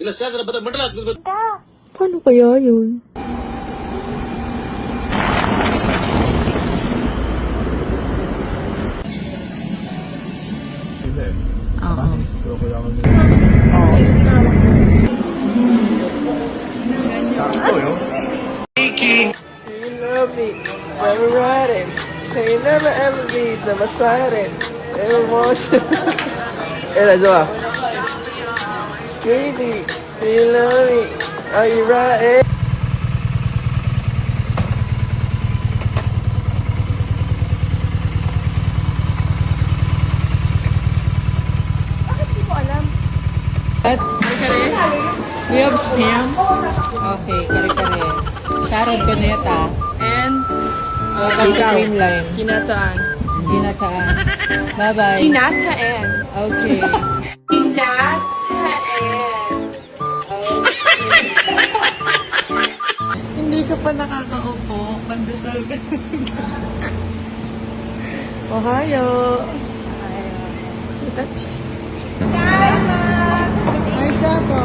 ಇಲ್ಲ ಶಾಸನ ಬದ ಮಂಡಲ ಆಸ್ಪತ್ರೆ Paano kaya yun? You love me, never riding. Say you never ever leave, never sliding. Never motion. Ela, Joa. Do you love me? Are you riding? At, kare-kare? Liyog spam? Okay, kare-kare. Sharon Cuneta. And, welcome to Creamline. Kinataan. Ginataan. Bye-bye. Kinataan. Okay. Kinataan. Hindi ka pa nakakaupo. Pandasal ka. Ohayo. Hi, Sabo.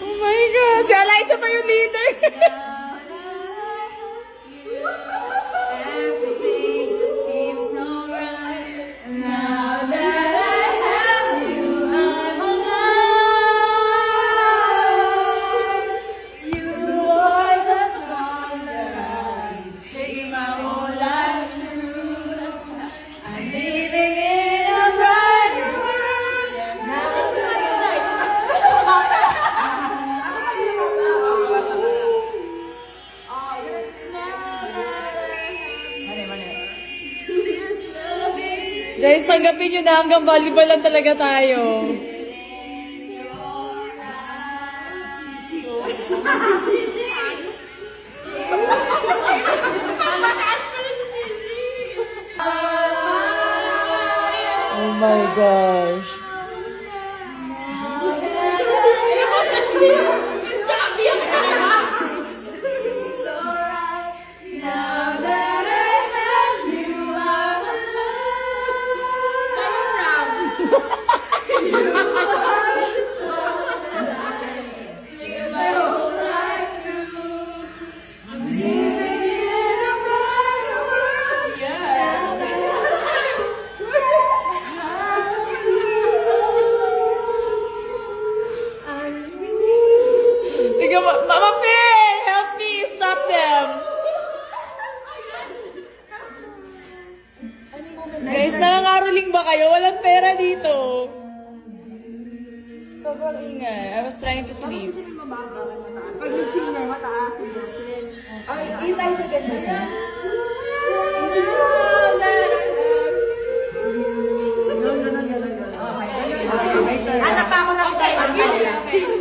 Oh my God! Si Eliza pa yung leader! Guys, tanggapin nyo na hanggang volleyball lang talaga tayo. Oh my gosh. Ma- Mama Pe! Help me! Stop them! Guys, nangangaroling ba kayo? Walang pera dito. Sobrang ingay. I was trying to sleep. Pag nag-singer, mataas. Ay, yun tayo sa ganda. Anak pa ako ng okay,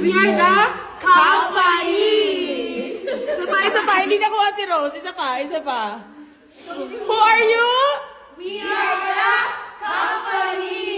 We are the company. Isa pa, isa pa. Hindi nakuha si Rose. Isa pa, isa pa. Who are you? We are the company.